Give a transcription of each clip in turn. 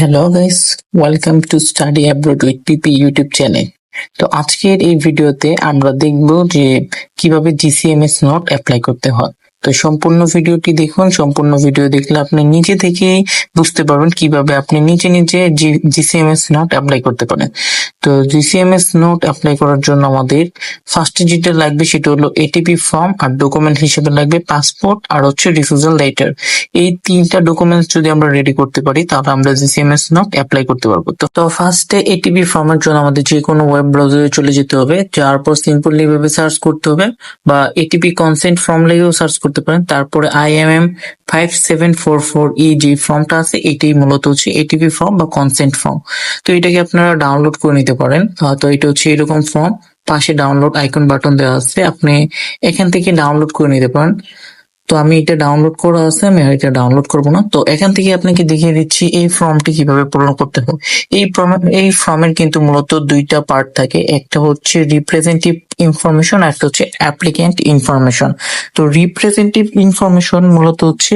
Hello guys welcome to study abroad with PP YouTube channel তো আজকের এই ভিডিওতে আমরা দেখব যে কীভাবে জিসিএমএস নোট অ্যাপ্লাই করতে হয়। তো সম্পূর্ণ ভিডিওটি দেখুন, সম্পূর্ণ ভিডিও দেখলে আপনি নিজে থেকেই বুঝতে পারবেন কীভাবে আপনি নিজে নিজে জিসিএমএস নোট অ্যাপ্লাই করতে পারেন। তো জিসিএমএস নোট অ্যাপ্লাই করার জন্য আমাদের ফার্স্ট যেটা লাগবে সেটা হলো এটিপি ফর্ম আর ডকুমেন্ট হিসেবে লাগবে পাসপোর্ট আর হচ্ছে রিফিউজাল লেটার এই তিনটা ডকুমেন্টস যদি আমরা রেডি করতে পারি, তাহলে আমরা জিসিএমএস নোট অ্যাপ্লাই করতে পারব। তো ফার্স্টে এটিপি ফর্মের জন্য আমাদের যে কোনো ওয়েব ব্রাউজারে চলে যেতে হবে, যার পর সিম্পলি ভাবে সার্চ করতে হবে বা এটিপি কনসেন্ট ফর্ম লেগেও সার্চ করতে পারেন। তারপরে IMM five seven four four E যে ফর্মটা আছে, এটাই মূলত হচ্ছে এটিপি ফর্ম বা কনসেন্ট ফর্ম তো এটাকে আপনারা ডাউনলোড করে নিতে পারেন। তো এটা হচ্ছে এরকম ফর্ম পাশে ডাউনলোড আইকন বাটন দেওয়া আছে। আপনি এখান থেকে ডাউনলোড করে নিতে পারেন। তো আমি এটা ডাউনলোড করা আছে, আমি আর এটা ডাউনলোড করব না। তো এখান থেকে আপনাকে দেখিয়ে দিচ্ছি এই ফর্মটি কীভাবে পূরণ করতে হবে এই ফর্ম এই ফর্মের কিন্তু মূলত দুইটা পার্ট থাকে। একটা হচ্ছে রিপ্রেজেন্টেটিভ ইনফরমেশন আর একটা হচ্ছে অ্যাপ্লিক্যান্ট ইনফরমেশন তো রিপ্রেজেন্টেটিভ ইনফরমেশন মূলত হচ্ছে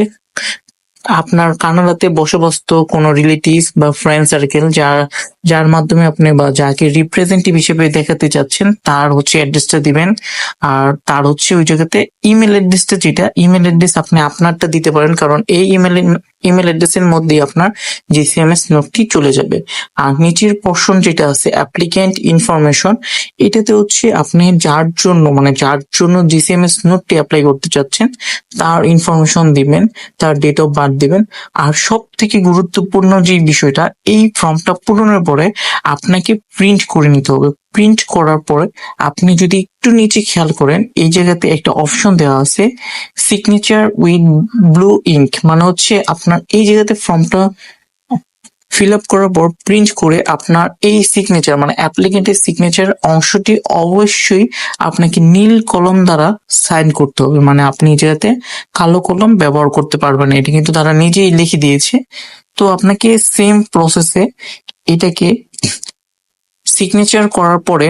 আপনার কানাডাতে বসবাস্ত কোনো রিলেটিভ বা ফ্রেন্ড সার্কেল যার যার মাধ্যমে আপনি বা যাকে রিপ্রেজেন্টেটিভ হিসেবে দেখাতে চাচ্ছেন, তার হচ্ছে অ্যাড্রেসটা দিবেন। আর তার হচ্ছে ওই জায়গাতে ইমেল অ্যাড্রেসটা যেটা ইমেল অ্যাড্রেস আপনি আপনারটা দিতে পারেন, কারণ এই ইমেল ইমেল অ্যাড্রেসের মধ্যেই আপনার জিসিএমএস নোটটি চলে যাবে। আর নিচের পোর্শন যেটা আছে অ্যাপ্লিক্যান্ট ইনফরমেশন এটাতে হচ্ছে আপনি যার জন্য মানে যার জন্য জিসিএমএস নোটটি অ্যাপ্লাই করতে চাচ্ছেন, তার ইনফরমেশন দিবেন, তার ডেট অফ বার্থ দিবেন। আর সব থেকে গুরুত্বপূর্ণ যে বিষয়টা, এই ফর্মটা পূরণের পরে আপনাকে প্রিন্ট করে নিতে হবে। প্রিন্ট করার পরে আপনি যদি একটু নিচে খেয়াল করেন, এই জায়গাতে একটা অপশন দেওয়া আছে সিগনেচার উইথ ব্লু ইঙ্ক মানে হচ্ছে আপনার এই জায়গাতে ফর্মটা ফিল আপ করার পর প্রিন্ট করে আপনার এই সিগনেচার মানে অ্যাপ্লিকেন্টের সিগনেচার অংশটি অবশ্যই আপনাকে নীল কলম দ্বারা সাইন করতে হবে মানে আপনি জায়গাতে কালো কলম ব্যবহার করতে পারবেন। এটি কিন্তু তারা নিজেই লিখে দিয়েছে তো আপনাকে সেম প্রসেসে এটাকে সিগনেচার করার পরে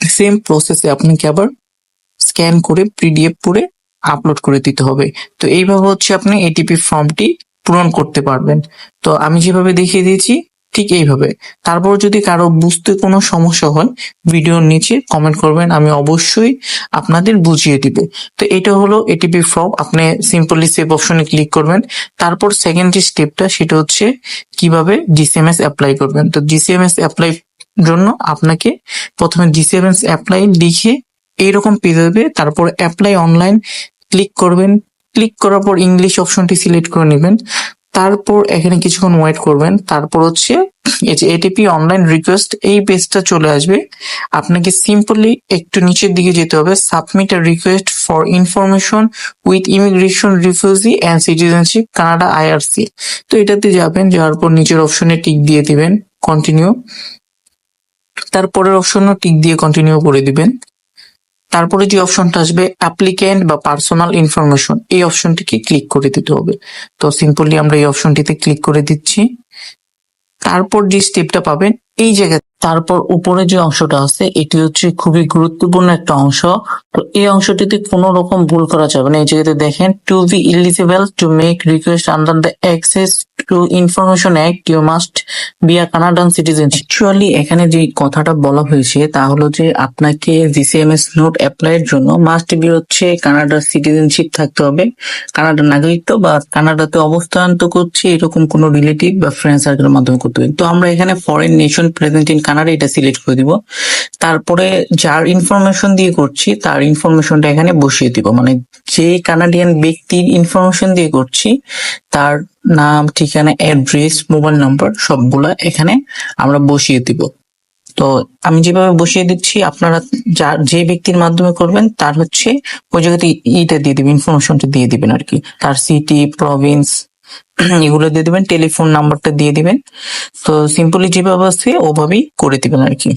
সেম প্রসেসে আপনাকে আবার স্ক্যান করে পিডিএফ করে আপলোড করে দিতে হবে। তো এইভাবে হচ্ছে আপনি এটিপি ফর্মটি পূরণ করতে পারবেন। তো আমি যেভাবে দেখিয়ে দিয়েছি, ঠিক এইভাবে। তারপর যদি কারও বুঝতে কোনো সমস্যা হয়, ভিডিওর নিচে কমেন্ট করবেন, আমি অবশ্যই আপনাদের বুঝিয়ে দিব। তো এটা হলো এটিপি ফর্ম আপনি সিম্পলি সেভ অপশনে ক্লিক করবেন। তারপর সেকেন্ড স্টেপটা সেটা হচ্ছে কীভাবে জিসিএমএস অ্যাপ্লাই করবেন। তো জিসিএমএস অ্যাপ্লাই জন্য আপনাকে প্রথমে জিসিএমএস অ্যাপ্লাই লিখে এইরকম পেয়ে যাবে। তারপর অ্যাপ্লাই অনলাইন ক্লিক করবেন। ক্লিক করার পর ইংলিশ অপশনটি সিলেক্ট করে নেবেন। তারপর এখানে কিছুক্ষণ ওয়েট করবেন। তারপর হচ্ছে এটিপি অনলাইন রিকোয়েস্ট এই পেজটা চলে আসবে। আপনাকে সিম্পলি একটু নিচের দিকে যেতে হবে। Submit a request for information with immigration refugee and citizenship Canada IRC তো এটাতে যাবেন, যাওয়ার পর নিচের অপশনে টিক দিয়ে দিবেন কন্টিনিউ তারপরের অপশনও টিক দিয়ে কন্টিনিউ করে দিবেন। তারপরে যে অপশনটা আসবে অ্যাপ্লিক্যান্ট বা পার্সোনাল ইনফরমেশন এই অপশনটিকে ক্লিক করে দিতে হবে। তো সিম্পলি আমরা এই অপশনটিতে ক্লিক করে দিচ্ছি। তারপর যে স্টেপটা পাবেন, এই জায়গায়, তারপর উপরে যে অংশটা আছে, এটি হচ্ছে খুবই গুরুত্বপূর্ণ একটা অংশ। তো এই অংশটিতে কোনো রকম ভুল করা যাবে না। এই জায়গাতে দেখেন to be eligible to make request under the access to information act you must be a Canadian citizen actually এখানে যে কথাটা বলা হয়েছে, তা হলো যে আপনাকে জিসিএমএস নোট অ্যাপ্লাইয়ের জন্য মাস্ট বি হচ্ছে কানাডার সিটিজেনশিপ থাকতে হবে। কানাডার নাগরিকত্ব বা কানাডাতে অবস্থান তো করছে, এরকম কোনো রিলেটিভ বা ফ্রেন্ড সার্কেলের মাধ্যমে করতে হবে। তো আমরা এখানে foreign nation present in Canada এটা সিলেক্ট করে দিব। তারপরে যার ইনফরমেশন দিয়ে করছি, তার ইনফরমেশনটা এখানে বসিয়ে দিব। মানে যে কানাডিয়ান ব্যক্তির ইনফরমেশন দিয়ে করছি, তার নাম, ঠিকানা অ্যাড্রেস মোবাইল নাম্বার সবগুলা এখানে আমরা বসিয়ে দিব। তো আমি যেভাবে বসিয়ে দিচ্ছি, আপনারা যার যে ব্যক্তির মাধ্যমে করবেন, তার হচ্ছে ওই জায়গাতে ইটা দিয়ে দিবেন ইনফরমেশনটা দিয়ে দিবেন আর কি। তার সিটি প্রভিন্স এগুলো দিয়ে দিবেন টেলিফোন নাম্বারটা দিয়ে দিবেন। তো সিম্পলি যেভাবে আছে, ওভাবেই করে দিবেন আর কি।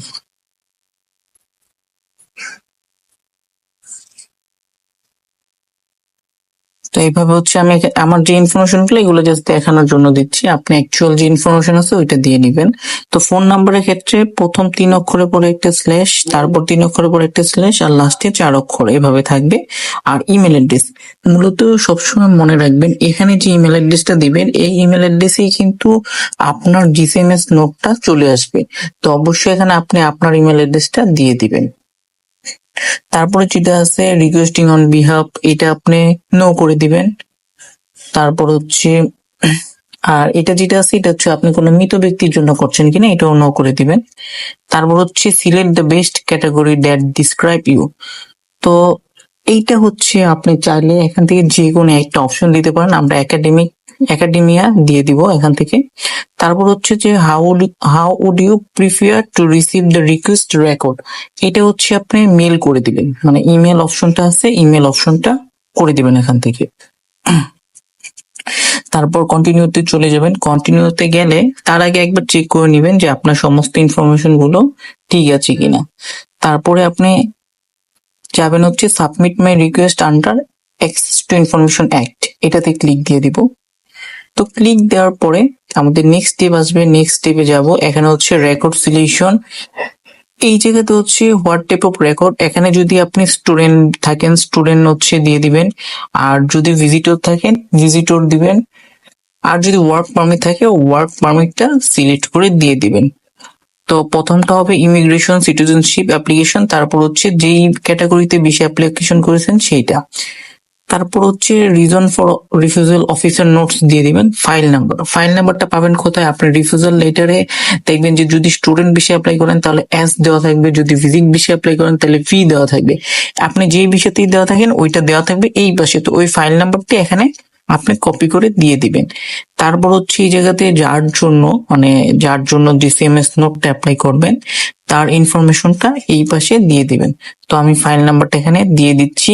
তো এইভাবে হচ্ছে আমি আমার যে ইনফরমেশনগুলো এগুলো জাস্ট দেখানোর জন্য দিচ্ছি। আপনি অ্যাকচুয়াল যে ইনফরমেশন আছে ওইটা দিয়ে দিবেন তো ফোন নাম্বারের ক্ষেত্রে প্রথম তিন অক্ষরের পরে একটা স্ল্যাশ তারপর তিন অক্ষরের পরে একটা স্ল্যাশ আর লাস্টে চার অক্ষর এভাবে থাকবে। আর ইমেল অ্যাড্রেস মূলত সবসময় মনে রাখবেন, এখানে যে ইমেল অ্যাড্রেসটা দিবেন, এই ইমেল অ্যাড্রেসেই কিন্তু আপনার জিসিএমএস নোটটা চলে আসবে। তো অবশ্যই এখানে আপনি আপনার ইমেল অ্যাড্রেসটা দিয়ে দিবেন। তারপরে যেটা আছে রিকোয়েস্টিং অন বিহাফ এটা আপনি নো করে দিবেন। তারপর হচ্ছে, আর এটা যেটা আছে, এটা হচ্ছে আপনি কোনো মৃত ব্যক্তির জন্য করছেন কিনা, এটাও নো করে দিবেন। তারপর হচ্ছে select the best category that describe you তো এইটা হচ্ছে, আপনি চাইলে এখান থেকে যে কোনো একটা অপশন দিতে পারেন। আমরা একাডেমিক একাডেমিয়া দিয়ে দিব এখান থেকে। তারপর হচ্ছে যে how how would you prefer to receive the request record এটা হচ্ছে আপনি মেল করে দিবেন। মানে ইমেল অপশনটা আছে ইমেল অপশনটা করে দিবেন এখান থেকে। তারপর কন্টিনিউতে চলে যাবেন। কন্টিনিউতে গেলে তার আগে একবার চেক করে নেবেন যে আপনার সমস্ত ইনফরমেশনগুলো ঠিক আছে কিনা। তারপরে আপনি যাবেন হচ্ছে submit my request under access to information act এটাতে ক্লিক দিয়ে দিব। তো ক্লিক দেওয়ার পরে আমাদের নেক্সট স্টেপ আসবে নেক্সট স্টেপে যাব। এখানে হচ্ছে রেকর্ড সিলেকশন এই জায়গাতে হচ্ছে হোয়াট টাইপ অফ রেকর্ড এখানে যদি আপনি স্টুডেন্ট থাকেন স্টুডেন্ট হচ্ছে দিয়ে দিবেন। আর যদি ভিজিটর থাকেন ভিজিটর দিবেন। আর যদি ওয়ার্ক পারমিট থাকে ওয়ার্ক পারমিটটা সিলেক্ট করে দিয়ে দিবেন। তো প্রথমটা হবে ইমিগ্রেশন সিটিজেনশিপ অ্যাপ্লিকেশন তারপর হচ্ছে যেই ক্যাটাগরিতে বেশি অ্যাপ্লিকেশন করেছেন, সেইটা। তারপর হচ্ছে reason for refusal officer notes দিয়ে দিবেন ফাইল নাম্বার ফাইল নাম্বারটা পাবেন কোথায়? আপনি রিফিউজাল লেটারে দেখবেন যে যদি স্টুডেন্ট বিষয়ে অ্যাপ্লাই করেন, তাহলে এস দেওয়া থাকবে। যদি ভিজিট বিষয়ে অ্যাপ্লাই করেন, তাহলে ফি দেওয়া থাকবে। আপনি যেই বিষয়তেই দেওয়া থাকেন, ওইটা দেওয়া থাকবে এই পাশে। তো ওই ফাইল নাম্বারটি এখানে আপনি কপি করে দিয়ে দিবেন। তারপর হচ্ছে এই জায়গাতে যার জন্য মানে যার জন্য ডিসিএমএস নোটটা অ্যাপ্লাই করবেন, তার ইনফরমেশনটা এই পাশে দিয়ে দিবেন। তো আমি ফাইল নাম্বারটা এখানে দিয়ে দিচ্ছি।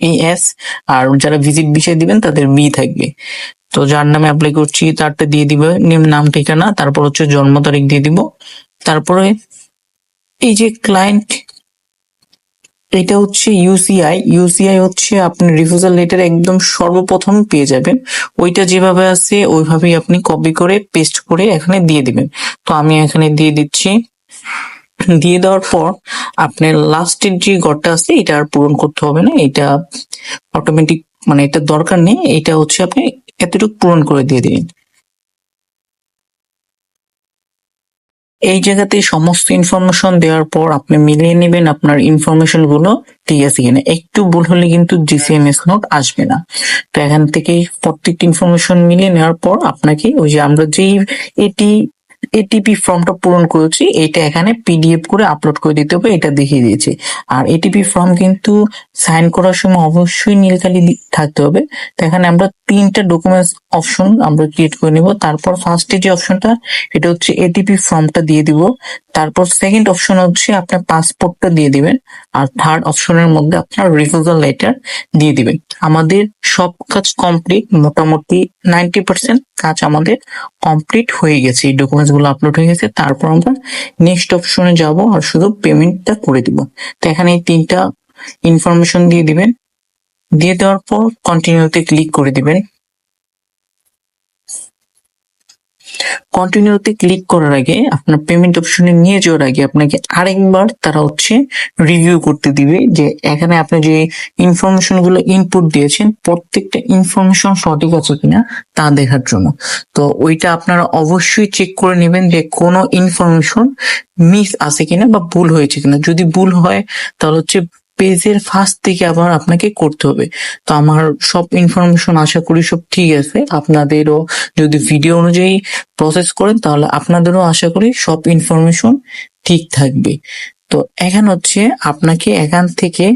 এই এস আর যারা ভিজিট বিষয় দিবেন তাদের বি থাকবে। তো যার নামে অ্যাপ্লাই করছি তারটা দিয়ে দিবে, নিম- ঠিকানা, তারপর হচ্ছে জন্ম তারিখ দিয়ে দিব। তারপরে এই যে ক্লায়েন্ট এটা হচ্ছে ইউসিআই ইউসিআই হচ্ছে আপনি রিফিউজাল লেটার একদম সর্বপ্রথম পেয়ে যাবেন। ওইটা যেভাবে আছে ওইভাবেই আপনি কপি করে পেস্ট করে এখানে দিয়ে দিবেন। তো আমি এখানে দিয়ে দিচ্ছি। দিয়ে দেওয়ার পর আপনার লাস্টের যে ঘরটা আছে, এটা আর পূরণ করতে হবে না। এটা অটোমেটিক মানে এটা দরকার নেই। এটা হচ্ছে আপনি এতটুকু পূরণ করে দিয়ে দিন এই জায়গাতে সমস্ত ইনফরমেশন দেওয়ার পর আপনি মিলিয়ে নেবেন আপনার ইনফরমেশনগুলো ঠিক আছে কিনা। একটু ভুল হলে কিন্তু জিসিএমএস নোট আসবে না। তো এখান থেকে প্রত্যেকটি ইনফরমেশন মিলিয়ে নেওয়ার পর আপনাকে ওই যে আমরা যেই এটি এটিপি ফর্মটা পূরণ করেছি, এটা এখানে পিডিএফ করে আপলোড করে দিতে হবে, এটা দেখিয়ে দিয়েছি। আর এটিপি ফর্ম কিন্তু সাইন করার সময় অবশ্যই নীলকালি থাকতে হবে। তো এখানে আমরা তিনটা ডকুমেন্টস অপশন আমরা ক্রিয়েট করে নিব। তারপর ফার্স্টে যে অপশনটা এটা হচ্ছে এটিপি ফর্মটা দিয়ে দিব। তারপর সেকেন্ড অপশন হচ্ছে আপনার পাসপোর্টটা দিয়ে দিবেন, আর থার্ড অপশনের মধ্যে আপনার রিফিউজাল লেটার দিয়ে দিবেন। আমাদের সব কাজ কমপ্লিট মোটামুটি নাইনটি পার্সেন্ট কাজ আমাদের কমপ্লিট হয়ে গেছে। এই ডকুমেন্টসগুলো আপলোড হয়ে গেছে, তারপর আমরা নেক্সট অপশনে যাব আর শুধু পেমেন্টটা করে দিব। তো এখানে এই তিনটা ইনফরমেশন দিয়ে দিবেন। দিয়ে দেওয়ার পর কন্টিনিউতে ক্লিক করে দিবেন। কন্টিনিউতে ক্লিক করার আগে আপনার পেমেন্ট অপশনে নিয়ে যাওয়ার আগে আপনাকে আরেকবার তারা হচ্ছে রিভিউ করতে দিবে যে এখানে আপনি যে ইনফরমেশনগুলো ইনপুট দিয়েছেন, প্রত্যেকটা ইনফরমেশন সঠিক আছে কিনা তা দেখার জন্য। তো ওইটা আপনারা অবশ্যই চেক করে নেবেন যে কোনো ইনফরমেশন মিস আছে কিনা বা ভুল হয়েছে কিনা। যদি ভুল হয়, তাহলে হচ্ছে পেজের ফার্স্ট থেকে আবার আপনাকে করতে হবে। তো আমার সব ইনফরমেশন আশা করি সব ঠিক আছে। আপনাদেরও যদি ভিডিও অনুযায়ী প্রসেস করেন, তাহলে আপনাদেরও আশা করি সব ইনফরমেশন ঠিক থাকবে। তো এখন হচ্ছে আপনাকে এখান থেকে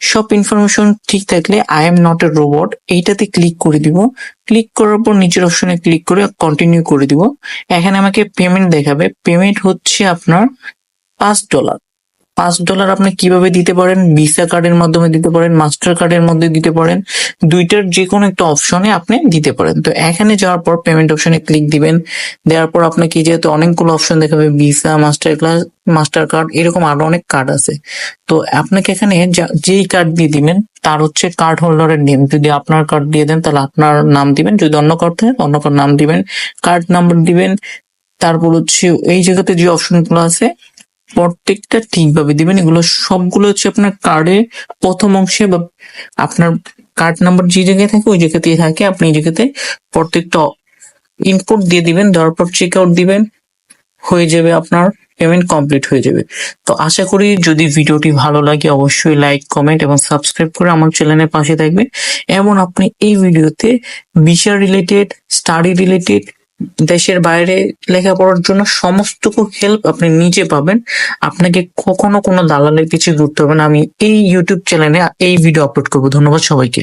সব ইনফরমেশন ঠিক থাকলে I am not a robot এইটাতে ক্লিক করে দিব। ক্লিক করার পর নিচের অপশনে ক্লিক করে কন্টিনিউ করে দিব। এখানে আমাকে পেমেন্ট দেখাবে। পেমেন্ট হচ্ছে আপনার পাঁচ ডলার পাঁচ ডলার আপনি কীভাবে দিতে পারেন? ভিসা কার্ডের মাধ্যমে দিতে পারেন, মাস্টার কার্ডের মধ্যে দিতে পারেন, দুইটার যে কোনো একটা অপশনে আপনি দিতে পারেন। তো এখানে যাওয়ার পর পেমেন্ট অপশনে ক্লিক দিবেন। দেওয়ার পর আপনাকে যেহেতু অনেকগুলো অপশন দেখাবে, Visa, master class, master card, এরকম আরও অনেক কার্ড আছে। তো আপনাকে এখানে যেই কার্ড দিয়ে দিবেন, তার হচ্ছে কার্ড হোল্ডারের নেম যদি আপনার কার্ড দিয়ে দেন, তাহলে আপনার নাম দিবেন। যদি অন্য কার্ড থাকে অন্য কার্ড নাম দিবেন। কার্ড নাম্বার দিবেন। তারপর হচ্ছে এই জায়গাতে যে অপশনগুলো আছে প্রত্যেকটা ঠিকভাবে দিবেন এগুলো সবগুলো হচ্ছে আপনার কার্ডে প্রথম অংশে বা আপনার কার্ড নাম্বার যে জায়গায় থাকে, ওই জায়গাতেই থাকে। আপনি এই জায়গাতে প্রত্যেকটা ইনপুট দিয়ে দিবেন, দেওয়ার পর চেক আউট দিবেন, হয়ে যাবে আপনার পেমেন্ট কমপ্লিট হয়ে যাবে। তো আশা করি যদি ভিডিওটি ভালো লাগে, অবশ্যই লাইক কমেন্ট এবং সাবস্ক্রাইব করে আমার চ্যানেলের পাশে থাকবেন। এবং আপনি এই ভিডিওতে ভিসা রিলেটেড স্টাডি রিলেটেড দেশের বাইরে লেখাপড়ার জন্য সমস্তটুকু হেল্প আপনি নিজে পাবেন। আপনাকে কখনো কোনো দালালের কিছু ঘুরতে হবে না। আমি এই ইউটিউব চ্যানেলে এই ভিডিও আপলোড করব। ধন্যবাদ সবাইকে।